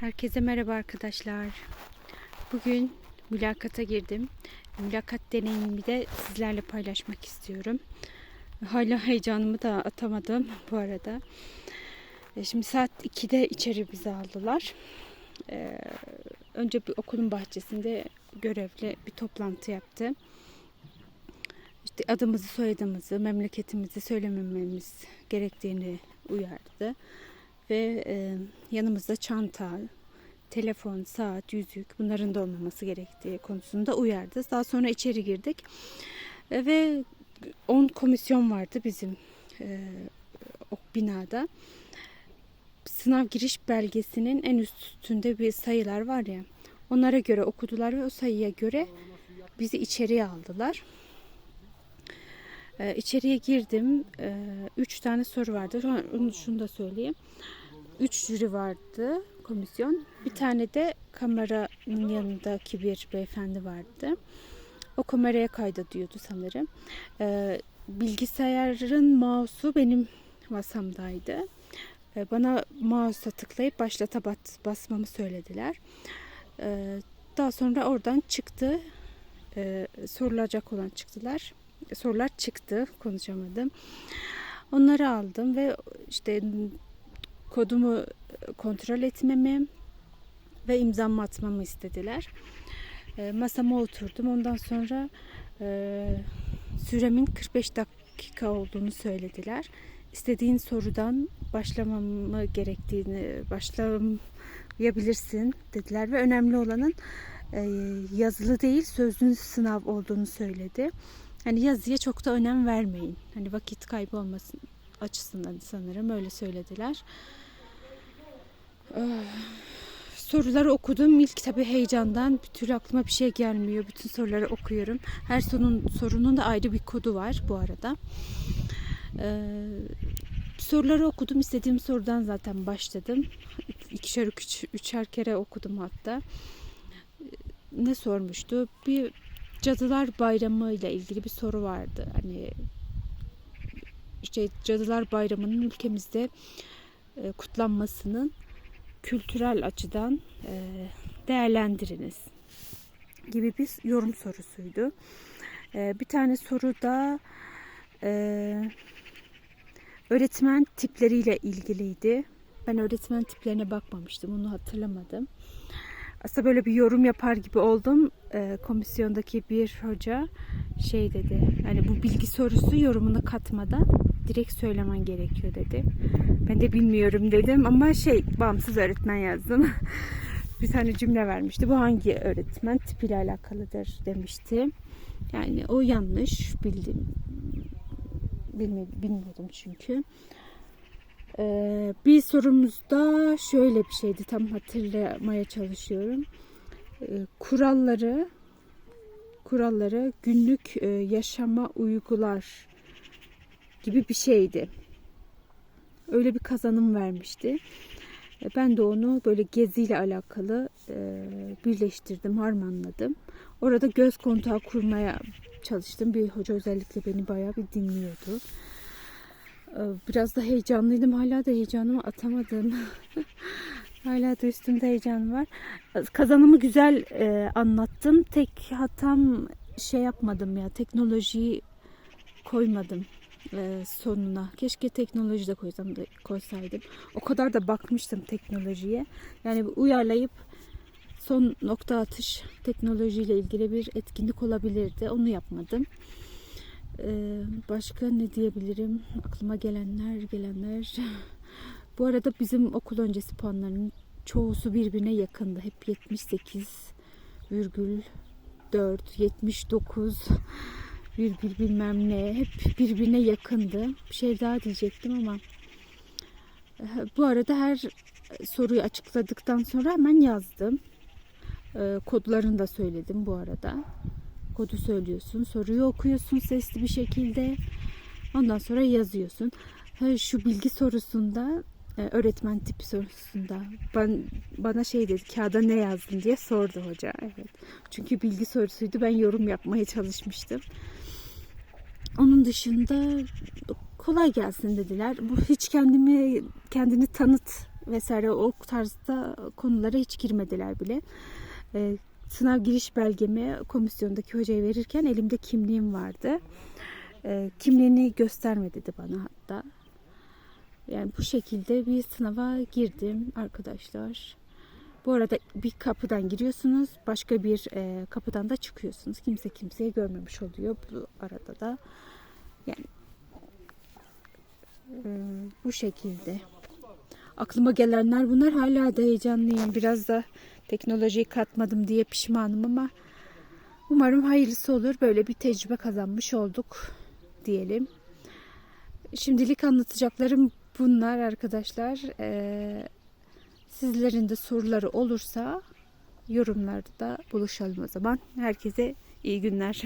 Herkese merhaba arkadaşlar. Bugün mülakata girdim. Mülakat deneyimimi de sizlerle paylaşmak istiyorum. Hala heyecanımı da atamadım bu arada. E, Şimdi saat 2'de içeri bizi aldılar. Ee, Önce bir okulun bahçesinde görevli bir toplantı yaptı. İşte adımızı, soyadımızı, memleketimizi söylemememiz gerektiğini uyardı ve e, yanımızda çanta, telefon, saat, yüzük bunların da olmaması gerektiği konusunda uyardı. Daha sonra içeri girdik E, ve 10 komisyon vardı bizim e, o binada. Sınav giriş belgesinin en üstünde bir sayılar var ya. Onlara göre okudular ve o sayıya göre bizi içeriye aldılar. Ee, içeriye girdim. Ee, üç tane soru vardı. Onu şunu da söyleyeyim. Üç jüri vardı komisyon. Bir tane de kameranın yanındaki bir beyefendi vardı. O kameraya kaydediyordu sanırım. Ee, bilgisayarın mouse'u benim masamdaydı. Ee, bana mouse'a tıklayıp başlata bat- basmamı söylediler. Ee, daha sonra oradan çıktı. Ee, sorulacak olan çıktılar sorular çıktı. Konuşamadım. Onları aldım ve işte kodumu kontrol etmemi ve imzamı atmamı istediler. E, masama oturdum. Ondan sonra e, süremin 45 dakika olduğunu söylediler. İstediğin sorudan başlamamı gerektiğini, başlayabilirsin dediler ve önemli olanın e, yazılı değil sözlü sınav olduğunu söyledi. Hani yazıya çok da önem vermeyin. Hani vakit kaybı olmasın açısından sanırım öyle söylediler. Ee, soruları okudum. İlk tabi heyecandan bir türlü aklıma bir şey gelmiyor. Bütün soruları okuyorum. Her sorunun, sorunun da ayrı bir kodu var bu arada. Ee, soruları okudum. İstediğim sorudan zaten başladım. İkişer, üç, üçer kere okudum hatta. Ne sormuştu? Bir Cadılar Bayramı ile ilgili bir soru vardı. Hani işte Cadılar Bayramı'nın ülkemizde e, kutlanmasının kültürel açıdan e, değerlendiriniz gibi bir yorum sorusuydu. E, bir tane soru da e, öğretmen tipleriyle ilgiliydi. Ben öğretmen tiplerine bakmamıştım. Onu hatırlamadım aslında böyle bir yorum yapar gibi oldum. E, komisyondaki bir hoca şey dedi. Hani bu bilgi sorusu yorumunu katmadan direkt söylemen gerekiyor dedi. Ben de bilmiyorum dedim ama şey bağımsız öğretmen yazdım. bir tane cümle vermişti. Bu hangi öğretmen tipiyle alakalıdır demişti. Yani o yanlış bildim. Bilmiyordum çünkü. Ee, bir sorumuzda şöyle bir şeydi tam hatırlamaya çalışıyorum. Ee, kuralları kuralları günlük e, yaşama uygular gibi bir şeydi. Öyle bir kazanım vermişti. E, ben de onu böyle geziyle alakalı e, birleştirdim, harmanladım. Orada göz kontağı kurmaya çalıştım. Bir hoca özellikle beni bayağı bir dinliyordu. Ee, Biraz da heyecanlıydım. Hala da heyecanımı atamadım. Hala da üstümde heyecan var. Kazanımı güzel e, anlattım. Tek hatam şey yapmadım ya. Teknolojiyi koymadım e, sonuna. Keşke teknoloji de koysam da, koysaydım. O kadar da bakmıştım teknolojiye. Yani uyarlayıp son nokta atış teknolojiyle ilgili bir etkinlik olabilirdi. Onu yapmadım. Ee, başka ne diyebilirim? Aklıma gelenler, gelenler. Bu arada bizim okul öncesi puanlarının çoğusu birbirine yakındı. Hep 78 virgül 4, 79 virgül bilmem ne. Hep birbirine yakındı. Bir şey daha diyecektim ama bu arada her soruyu açıkladıktan sonra hemen yazdım. Ee, kodlarını da söyledim bu arada kodu söylüyorsun. Soruyu okuyorsun sesli bir şekilde. Ondan sonra yazıyorsun. Şu bilgi sorusunda e, öğretmen tipi sorusunda ben bana şey dedi kağıda ne yazdın diye sordu hoca. Evet. Çünkü bilgi sorusuydu. Ben yorum yapmaya çalışmıştım. Onun dışında kolay gelsin dediler. Bu hiç kendimi kendini tanıt vesaire o tarzda konulara hiç girmediler bile. Ee, sınav giriş belgemi komisyondaki hocaya verirken elimde kimliğim vardı. Ee, kimliğini gösterme dedi bana hatta. Yani bu şekilde bir sınava girdim arkadaşlar. Bu arada bir kapıdan giriyorsunuz, başka bir e, kapıdan da çıkıyorsunuz. Kimse kimseyi görmemiş oluyor bu arada da. Yani e, bu şekilde. Aklıma gelenler bunlar. Hala da heyecanlıyım. Biraz da teknolojiyi katmadım diye pişmanım ama umarım hayırlısı olur. Böyle bir tecrübe kazanmış olduk diyelim. Şimdilik anlatacaklarım bunlar arkadaşlar. Ee, sizlerin de soruları olursa yorumlarda buluşalım o zaman. Herkese iyi günler.